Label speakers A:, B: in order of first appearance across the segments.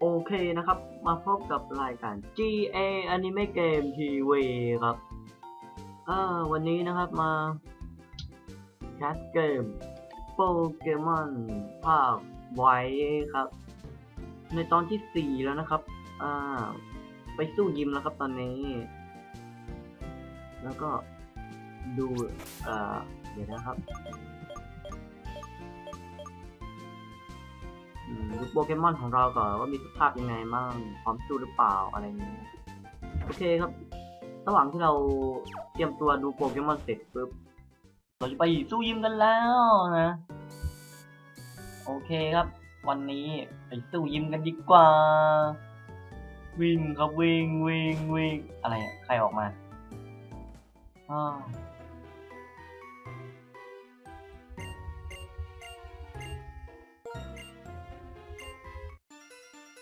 A: โอเคนะครับ มาพบกับรายการ GA Anime Game TV ครับเออวันนี้นะครับมาแคสเกมโปเกมอนภาคไว้ครับ ในตอนที่ 4 แล้วนะครับอ่าไปสู้ยิมแล้วครับตอนนี้ แล้วก็ดูเอ่อเดี๋ยวนะครับ อืมดูโปเกมอนของเราก่อนว่ามีสภาพยังไงบ้างพร้อมสู้หรือเปล่าอะไรอย่างนี้โอเคครับ ระหว่างที่เราเตรียมตัวดูโปเกมอนเสร็จปุ๊บเราจะไปสู้ยิมกันแล้วนะโอเคครับ วันนี้ไปสู้ยิมกันดีกว่า วิ่งครับวิ่งวิ่งวิ่งอะไรใครออกมาอ้า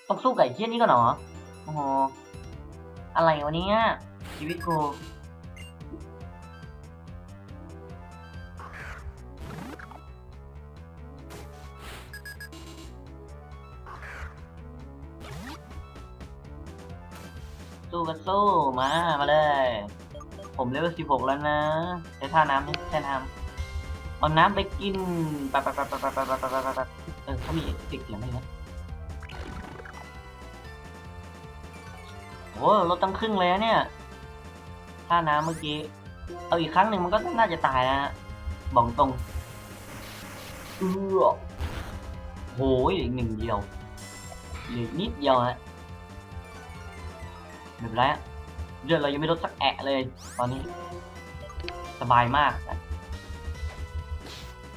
A: ต้องสู้กับไอ้เชี่ยนี่ก่อนเหรอโอ้โหอะไรวะเนี้ยชีวิตกูสู้กันสู้มา มาเลย ผมเลเวลสิบหกแล้วนะใช้ท่าน้ำใช้น้ำเอาน้ำไปกินไปไปไปไปไปไปไปไปไปเออเขามีติดเสียงไหมนะ โอ้ลดตั้งครึ่งเลยนะเนี่ยถ้าน้ำเมื่อกี้ เอาอีกครั้งหนึ่งมันก็น่าจะตายนะบอกตรงเออโหอีกหนึ่งเดียวเหลืออกนิดเดียวฮะไม่เป็นไรอะเลือดเรายังไม่ลดสักแอะเลย ตอนนี้ สบายมากอะ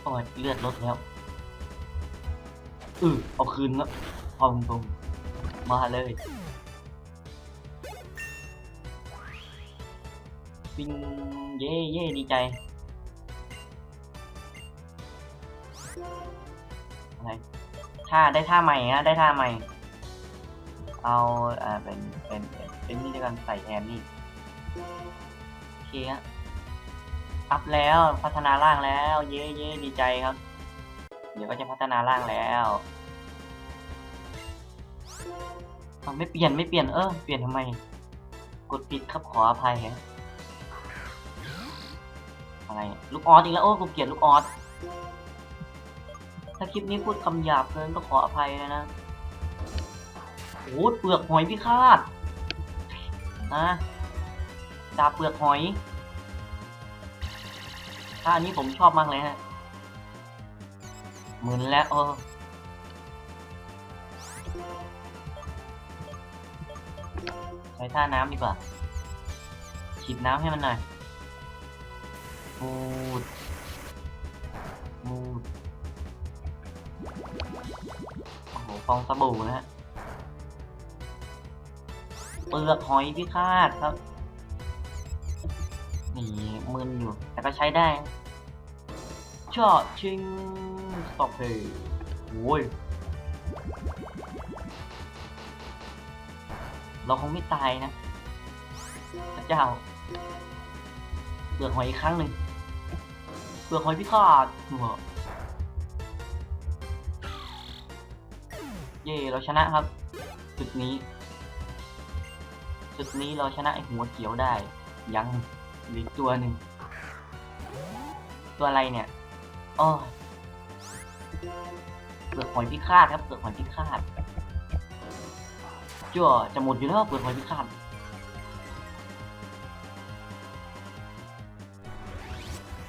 A: โอ้ยเลือดลดแล้วอือเอาคืนแล้วพอตรงมาเลย ปิงเย่เย่ดีใจ อะไรท่าได้ท่าใหม่นะได้ท่าใหม่ เอาอ่าเป็นเป็นเป็นนี่ด้วยกันใส่แทนนี่โอเคฮะอัพแล้วพัฒนาร่างแล้ว เย่เย่ดีใจครับ เดี๋ยวก็จะพัฒนาร่างแล้วไม่เปลี่ยนไม่เปลี่ยนเออเปลี่ยนทำไม กดผิดครับขออภัยฮะ อะไรลูกออสอีกแล้ว โอ้กูเกลียดลูกออสถ้าคลิปนี้พูดคำหยาบเกินก็ขออภัยเลยนะโอ้เปลือกหอยพิฆาตนะดาบเปลือกหอย ถ้าอันนี้ผมชอบมากเลยฮะเหมือนแล้วเออใช้ท่าน้ำดีกว่าฉีดน้ำให้มันหน่อย มูดมูดโอ้โหฟองสบู่นะฮะเปลือกหอยพิฆาตครับนี่มึนอยู่ แต่ก็ใช้ได้ชอชิงสต็อปเพย์โอ้ยเราคงไม่ตายนะ พระเจ้าเปลือกหอยอีกครั้งหนึ่ง เปลือกหอยพิฆาตหัวเย่เราชนะครับ จุดนี้ จุดนี้เราชนะไอหัวเขียวได้ ยังหลืออกตัวหนึ่ง ตัวอะไรเนี่ยอ๋อเปลือกหอยพิฆาตครับเปลือกหอยพิฆาตจ้วจะหมดอยู่แล้วเปลือกหอยพิฆาต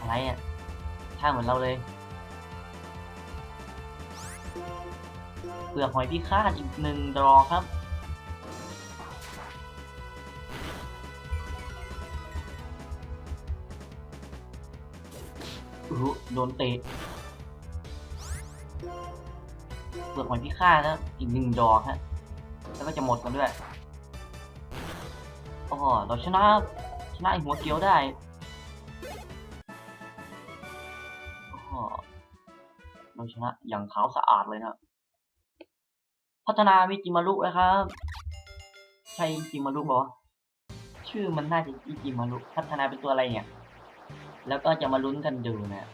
A: อะไรอะ ท่าเหมือนเราเลย เปลือกหอยพิฆาตอีกหนึ่งดรอครับอื้อหือโดนเตะ เปลือกหอยพิฆาตครับอีกหนึ่งดอกฮะ แล้วก็จะหมดกันด้วยอ๋อเราชนะชนะไอหัวเกียวได้ ก็เราชนะอย่างขาวสะอาดเลยนะพัฒนามิจิมารุนะครับ ใช่จิมารุบอชื่อมันน่าจะอิจิมารุพัฒนาเป็นตัวอะไรเนี่ย แล้วก็จะมาลุ้นกันดูนะ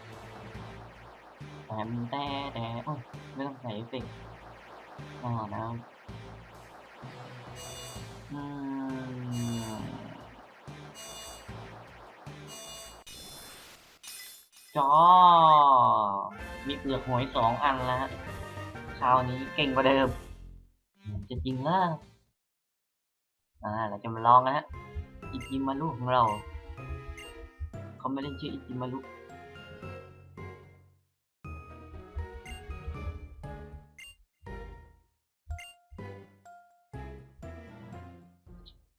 A: แต่แต่แต่โอ้ยไม่ต้องใส่เอฟเฟกต์อ๋อนะอืม จอ มีเปลือกหอยสองอันแล้ว คราวนี้เก่งกว่าเดิม จะจริงเหรออ่า เราจะมาลองนะฮะ อิจิมารุของเรา เขาไม่ได้ชื่ออิจิมารุ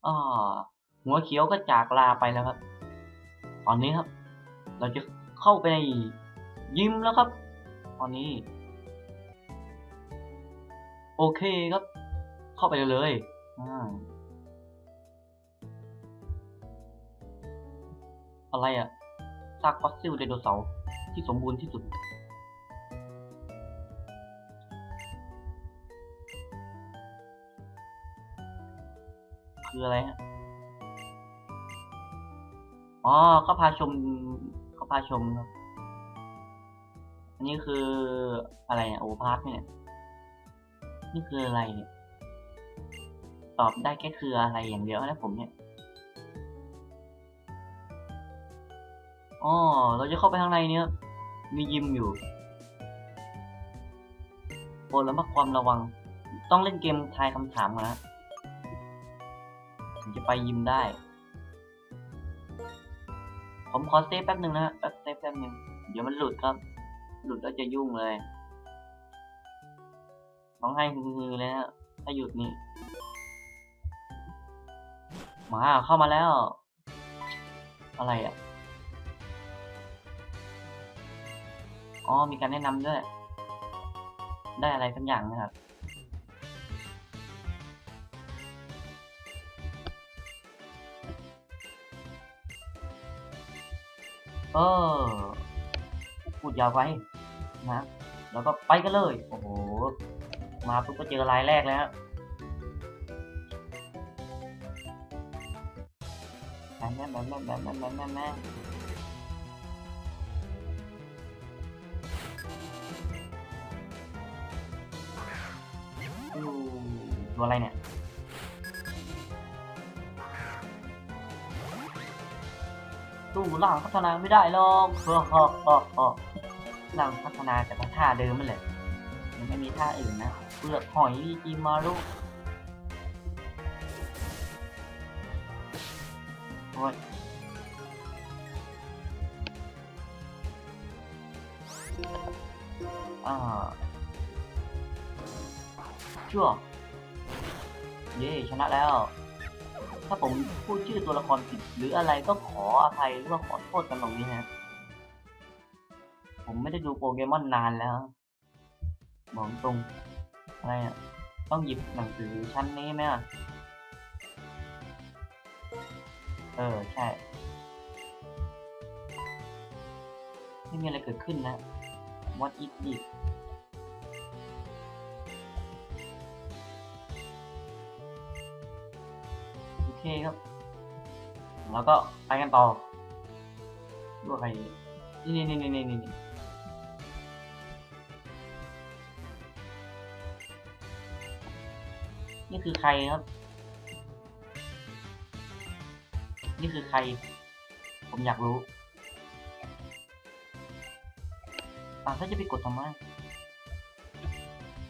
A: อ่าหัวเขียวก็จากลาไปแล้วครับ ตอนนี้ครับ เราจะ เข้าไปในยิมแล้วครับ ตอนนี้ โอเคครับ เข้าไปเลยอะไรอะซากฟอสซิลไดโนเสาร์ที่สมบูรณ์ที่สุด คืออะไรฮะอ๋อเขาพาชม เขาพาชมครับอันนี้คืออะไรเนี่ยโอพาร์ทเนี่ยนี่คืออะไรเนี่ยตอบได้แค่คืออะไรอย่างเดียวนะผมเนี่ยอ๋อเราจะเข้าไปข้างในเนี่ยมียิมอยู่โปรดระมัดความระวัง ต้องเล่นเกมทายคำถามนนะถึงจะไปยิมได้ ผมขอเซฟแป๊บหนึ่งนะ หนึ่งเดี๋ยวมันหลุดครับ หลุดแล้วจะยุ่งเลยต้องให้ฮือๆเลยนะถ้าหยุดนี่มาเข้ามาแล้ว อะไรอะอ๋อมีการแนะนำด้วย ได้อะไรสักอย่างนะครับ เออพูดยาวไปนะ แล้วก็ไปกันเลย โอ้โห มาปุ๊บก็เจอรายแรกแล้วฮะแม่แม่แม่แม่แม่แม่แม่แม่แม่ตัวอะไรเนี่ย ตู้ล่างพัฒนาไม่ได้หรอกเฮ้อเฮ้อฮ้อเฮ้อล่างพัฒนาแต่ก็ท่าเดิมนั่นแหละยังไม่มีท่าอื่นนะเปลือกหอยจีมารุโอ้ยอ่าชั่วเย้ชนะแล้ว ถ้าผมพูดชื่อตัวละครผิดหรืออะไรก็ขออภัยหรือว่าขอโทษกันตรงนี้นะผมไม่ได้ดูโปเกมอนนานแล้ว บอกตรงอะไรอะ ต้องหยิบหนังสือชั้นนี้ไหมอะ เออ ใช่ ไม่มีอะไรเกิดขึ้นนะ What is it คครับแล้วก็ไปกันต่อดูใครนี่นี่นี่นี่นี่นี่นี่คือใครครับ นี่คือใคร ผมอยากรู้อ่าถ้าจะไปกดทำไม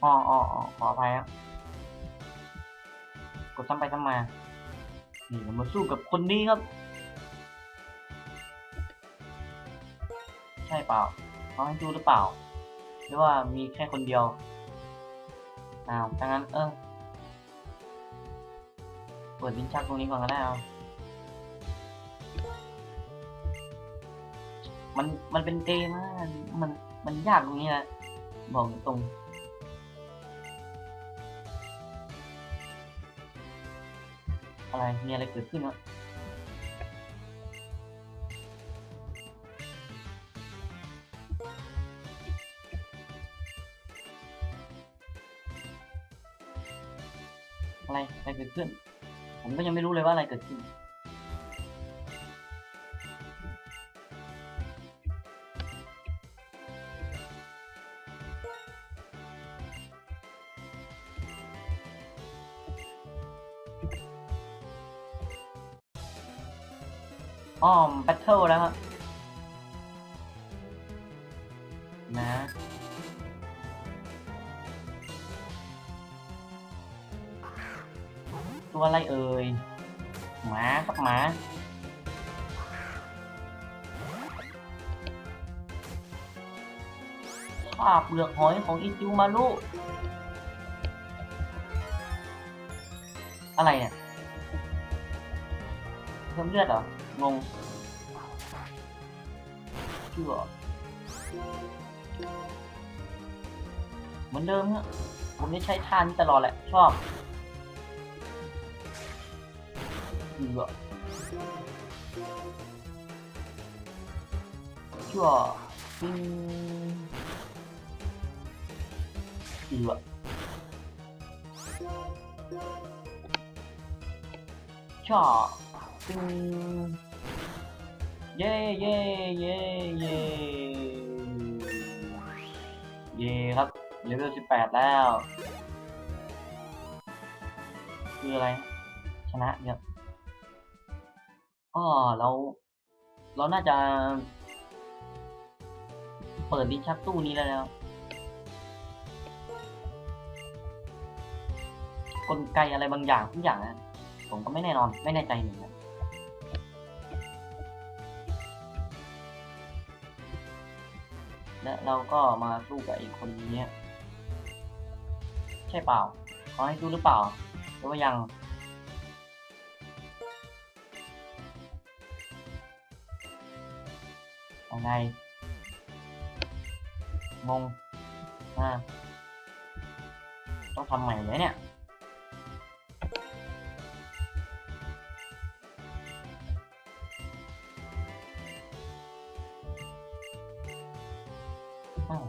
A: อ๋ออ๋ออ๋อขออภัยครับ กดซ้ำไปซ้ำมา นี่เรามาสู้กับคนนี้ครับ ใช่เปล่าเขาให้ดูหรือเปล่า หรือว่ามีแค่คนเดียวอ้าวดังนั้นเออเปิดลิ้นชักตรงนี้ก่อนก็ได้เอามันมันเป็นเกมอะมันมันยากตรงนี้แหละบอกตรง อะไร มีอะไรเกิดขึ้นวะอะไร อะไรเกิดขึ้น ผมก็ยังไม่รู้เลยว่าอะไรเกิดขึ้น อ้อมแบทเทิลแล้วครับนะตัวอะไรเอ่ยหมาครับหมาข้าเปลือกหอยของอิจูมารุอะไรเนี่ยเพิ่มเลือดเหรอ งงชื่อเหมือนเดิมฮะผมจะใช้ท่านี้ตลอดแหละ ชอบเชื่อเชั่วปิ้งเชื่อชอบปิ้ง เย่เย่เย่เย่เย่ครับเลเวลสิบแปดแล้ว คืออะไร ชนะเนี่ยอ๋อเรา เราน่าจะ เปิดดินชักตู้นี้แล้วแล้ว กลไกอะไรบางอย่างทุกอย่างนะผมก็ไม่แน่นอน ไม่แน่ใจเหมือนกัน และเราก็มาสู้กับอีกคนนี้ใช่เปล่าขาให้สู้หรือเปล่าหรือว่ายังเอาไงงงอ่าต้องทำใหม่เลยเนี่ย อ้าว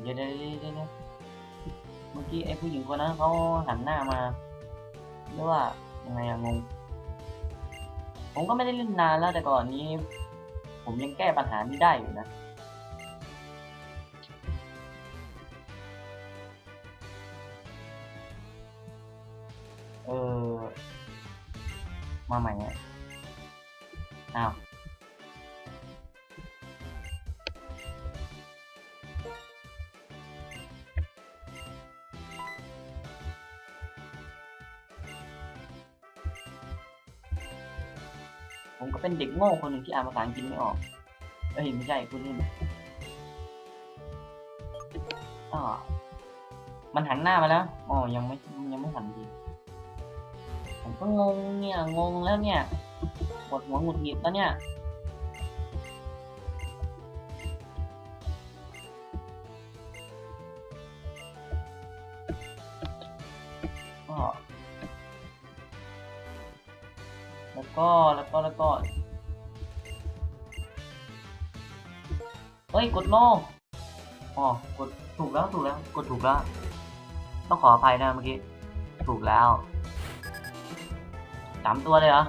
A: เดี๋ยวเดี๋ยวเดี๋ยวเดี๋ยวเมื่อกี้ไอ้ผู้หญิงคนนั้นเขาหันหน้ามาหรือว่ายังไงอะงง ผมก็ไม่ได้เล่นนานแล้วแต่ก่อนนี้ ผมยังแก้ปัญหานี้ได้อยู่นะ ผมก็เป็นเด็กโง่คนหนึ่งที่อ่านภาษาอังกฤษไม่ออกเอ้ยไม่ใช่คุณนี่อ๋อมันหันหน้ามาแล้วอ๋อยังไม่ยังไม่หันดีผมก็งงเนี่ยงงแล้วเนี่ยปวดหัวหงุดหงิดแล้วเนี่ย ก็แล้วก็แล้วก็เฮ้ย กดโลอ๋อกดถูกแล้วถูกแล้วกดถูกแล้ว ต้องขออภัยนะเมื่อกี้ ถูกแล้วสามตัวเลยเหรอ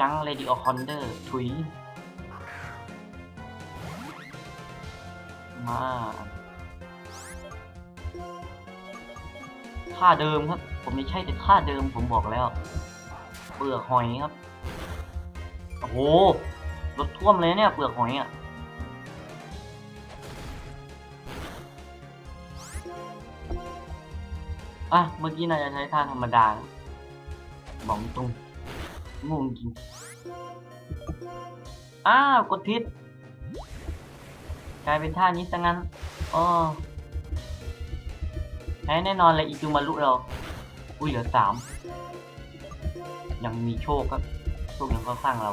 A: จังเรดิโอคอนเดอร์ถุย มาท่าเดิมครับ ผมไม่ใช่แต่ท่าเดิมผมบอกแล้ว เปลือกหอยครับ โอ้โหรถท่วมเลยเนี่ยเปลือกหอยอะอะเมื่อกี้น่าจะใช้ท่าธรรมดาบอกตรงงงจริงอ้าวกดทิศกลายเป็นท่านี้ซะงั้นอ๋อแพ้แน่นอนเลยอิจูมารุเรา อุ้ยเหลือสามยังมีโชคครับโชคยังเข้าข้างเรา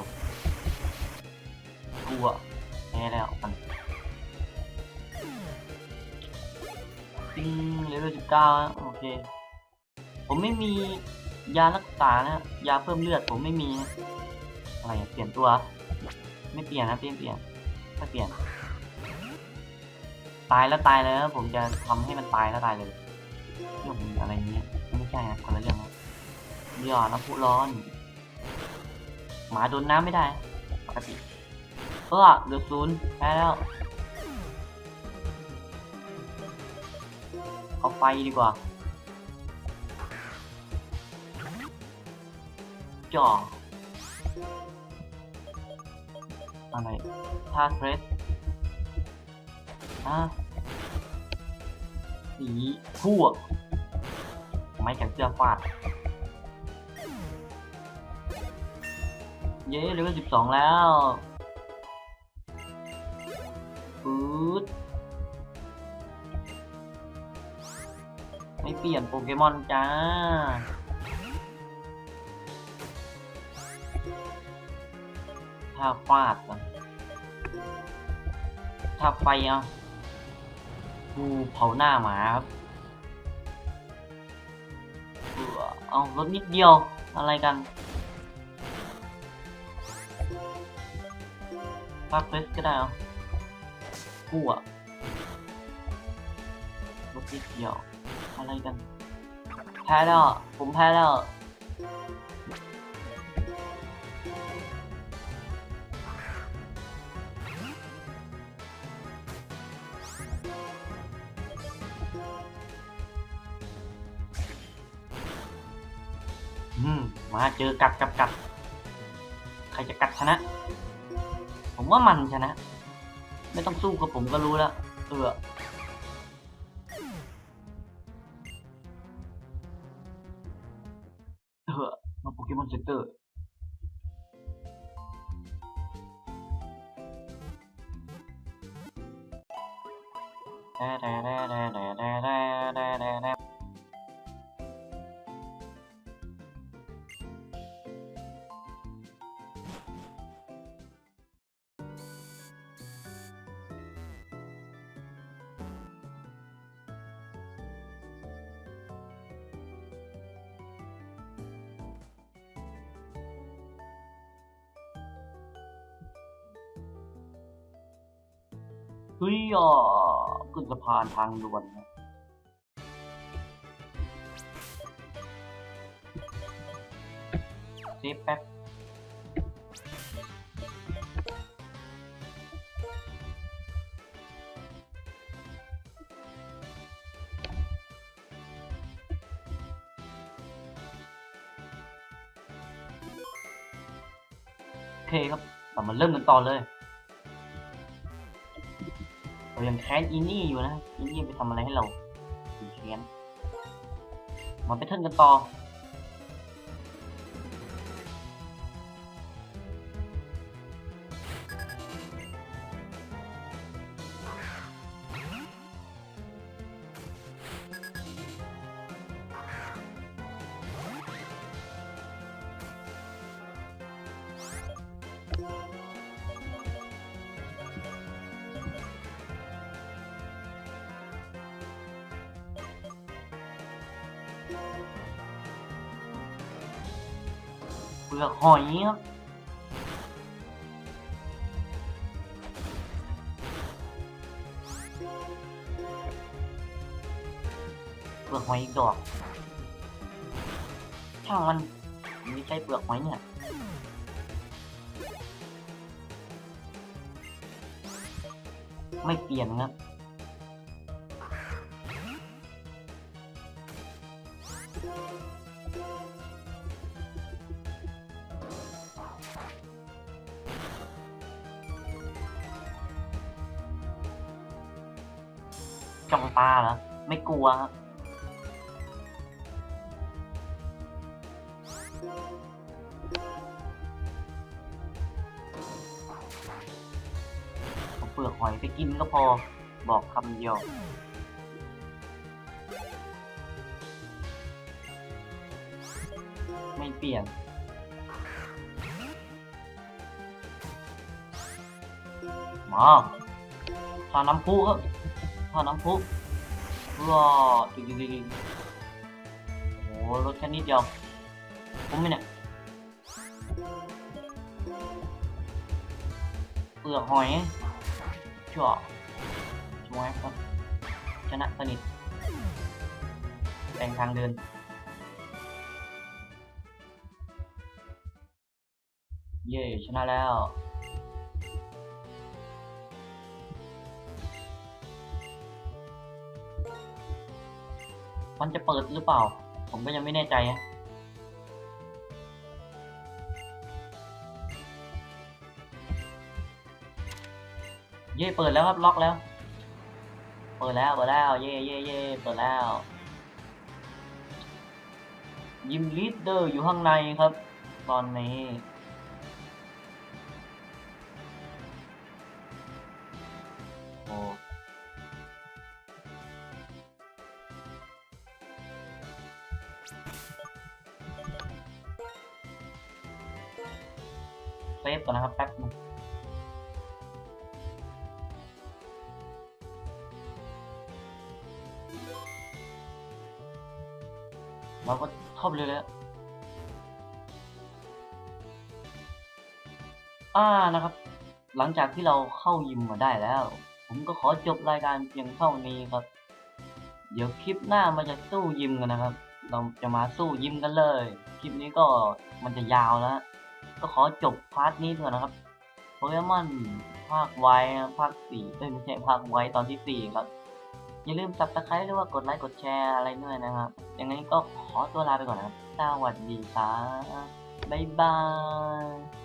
A: กลัวแพ้แล้วมันปิงเลเวลสิบเก้าโอเค ผมไม่มียารักษานะยาเพิ่มเลือดผมไม่มี อะไรเปลี่ยนตัว ไม่เปลี่ยนนะเปลี่ยนเปลี่ยนไม่เปลี่ยน ตายแล้วตายแล้วผมจะทำให้มันตายแล้วตายเลยเรื่องอะไรเงี้ย ใช่นะคนละเรื่องนะหยอดน้ำพุร้อน หมาโดนน้ำไม่ได้ปกติเออเหลือศูนย์แพ้แล้วเอาไฟดีกว่าจ่ออะไรท่าเทรสอะสีทั่ว ไม้แขนเสื้อฟาด เย้เลเวลสิบสองแล้วปื๊ดไม่เปลี่ยนโปเกมอนจ้าถ้าฟาดก่อนถ้าไฟเอากูเผาหน้าหมาครับ เอารถนิดเดียวอะไรกันฟาดเฟสก็ได้เอกูอะรถนิดเดียวอะไรกัน แพ้แล้ว ผมแพ้แล้ว มาเจอกัดกับกัดใครจะกัดชนะ ผมว่ามันชนะ ไม่ต้องสู้กับผมก็รู้แล้วเออเออมาโปเกมอนเซ็นเตอร์เานทางด่วนนะเซฟแป๊บโอเคครับ เรามาเริ่มกันต่อเลย ยังแค้นอินนี่อยู่นะอินนี่ไปทำอะไรให้เราแค้นมาไปเทิร์นกันต่อ เปลือกหอยครับเปลือกหอยอีกดอกช่างมันไม่ใช่เปลือกหอยเนี่ยไม่เปลี่ยนครั ลัวเอาเปลือกหอยไปกินก็พอบอกคำเดียวไม่เปลี่ยนมาทาน้ำพุครับทาน้ำพุ ว้าจริงจริงโอ้โหรถแค่นิดเดียวคุ้มไหมเนี่ยเปลือกหอยชั่วช่วยครับชนะสนิทแบ่งทางเดินเย่ชนะแล้ว มันจะเปิดหรือเปล่า ผมก็ยังไม่แน่ใจนะเย่เปิดแล้วครับล็อกแล้ว เปิดแล้วเปิดแล้วเย่เย่เย่เปิดแล้ว ยิมลีดเดอร์อยู่ข้างในครับ ตอนนี้โอ เราก็เข้าไปเลยเลยอ่านะครับ หลังจากที่เราเข้ายิมมาได้แล้ว ผมก็ขอจบรายการเพียงเท่านี้ครับ เดี๋ยวคลิปหน้ามันจะสู้ยิมกันนะครับ เราจะมาสู้ยิมกันเลย คลิปนี้ก็มันจะยาวแล้วก็ขอจบพาร์ทนี้ก่อนนะครับโปเกมอนภาคไว้ภาคสี่เอ้ยไม่ใช่ภาคไว้ตอนที่สี่ครับ อย่าลืมสับตะไคร้หรือว่ากดไลค์กดแชร์อะไรด้วยนะครับอย่างนี้ก็ขอตัวลาไปก่อนนะครับสวัสดีครับบ๊ายบาย